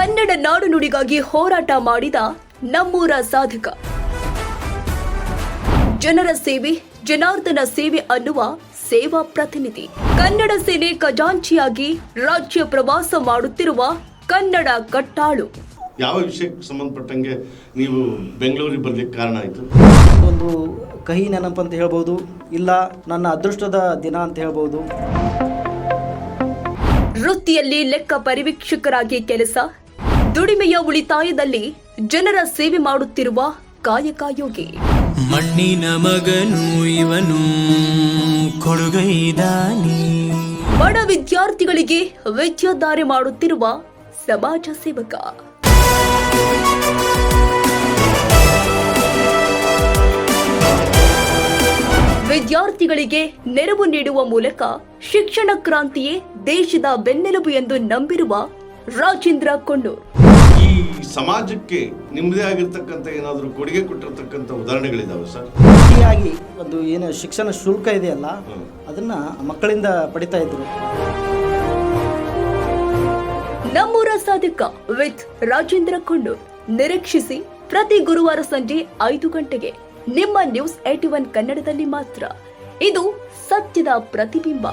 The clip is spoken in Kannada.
ಕನ್ನಡ ನಾಡು ನುಡಿಗಾಗಿ ಹೋರಾಟ ಮಾಡಿದ ನಮ್ಮೂರ ಸಾಧಕ. ಜನರ ಸೇವೆ ಜನಾರ್ದನ ಸೇವೆ ಅನ್ನುವ ಸೇವಾ ಪ್ರತಿನಿಧಿ. ಕನ್ನಡ ಸೇನೆ ಖಜಾಂಚಿಯಾಗಿ ರಾಜ್ಯ ಪ್ರವಾಸ ಮಾಡುತ್ತಿರುವ ಕನ್ನಡ ಕಟ್ಟಾಳು. ಯಾವ ವಿಷಯಕ್ಕೆ ಸಂಬಂಧಪಟ್ಟಂಗೆ ನೀವು ಬೆಂಗಳೂರಿಗೆ ಬರ್ಲಿಕ್ಕೆ ಕಾರಣ ಆಯಿತು? ಒಂದು ಕಹಿ ನೆನಪು ಅಂತ ಹೇಳ್ಬೋದು ಇಲ್ಲ ನನ್ನ ಅದೃಷ್ಟದ ದಿನ ಅಂತ ಹೇಳ್ಬೋದು. ವೃತ್ತಿಯಲ್ಲಿ ಲೆಕ್ಕ ಪರಿವೀಕ್ಷಕರಾಗಿ ಕೆಲಸ ದುಡಿಮೆಯ ಉಳಿತಾಯದಲ್ಲಿ ಜನರ ಸೇವೆ ಮಾಡುತ್ತಿರುವ ಕಾಯಕ ಯೋಗಿ. ಮಣ್ಣಿನ ಮಗನು ಇವನು ಕೊಡುಗೈದಾನಿ ಬಡ ವಿದ್ಯಾರ್ಥಿಗಳಿಗೆ ವಿದ್ಯಾದಾರಿ ಮಾಡುತ್ತಿರುವ ಸಮಾಜ ಸೇವಕ. ವಿದ್ಯಾರ್ಥಿಗಳಿಗೆ ನೆರವು ನೀಡುವ ಮೂಲಕ ಶಿಕ್ಷಣ ಕ್ರಾಂತಿಯೇ ದೇಶದ ಬೆನ್ನೆಲುಬು ಎಂದು ನಂಬಿರುವ ರಾಜೇಂದ್ರ ಕೊಂಡೂರ್ ಈ ಸಮಾಜಕ್ಕೆ ನಿಮ್ಮದೇ ಆಗಿರ್ತಕ್ಕಂಥ ಏನಾದರೂ ಕೊಡುಗೆ ಕೊಟ್ಟಿರ್ತಕ್ಕಂಥ ಉದಾಹರಣೆಗಳಿದಾವೆ ಸರ್? ಫ್ರೀಯಾಗಿ ಒಂದು ಏನು ಶಿಕ್ಷಣ ಶುಲ್ಕ ಇದೆಯಲ್ಲ. ಅದನ್ನ ಮಕ್ಕಳಿಂದ ಪಡಿತಾ ಇದ್ರು. ನಮ್ಮೂರ ಸಾಧಕ ವಿತ್ ರಾಜೇಂದ್ರ ಕೊಂಡೂರ್. ನಿರೀಕ್ಷಿಸಿ ಪ್ರತಿ ಗುರುವಾರ ಸಂಜೆ ಐದು ಗಂಟೆಗೆ ನಿಮ್ಮ ನ್ಯೂಸ್ ಏಟಿ ಒನ್ ಕನ್ನಡದಲ್ಲಿ ಮಾತ್ರ. ಇದು ಸತ್ಯದ ಪ್ರತಿಬಿಂಬ.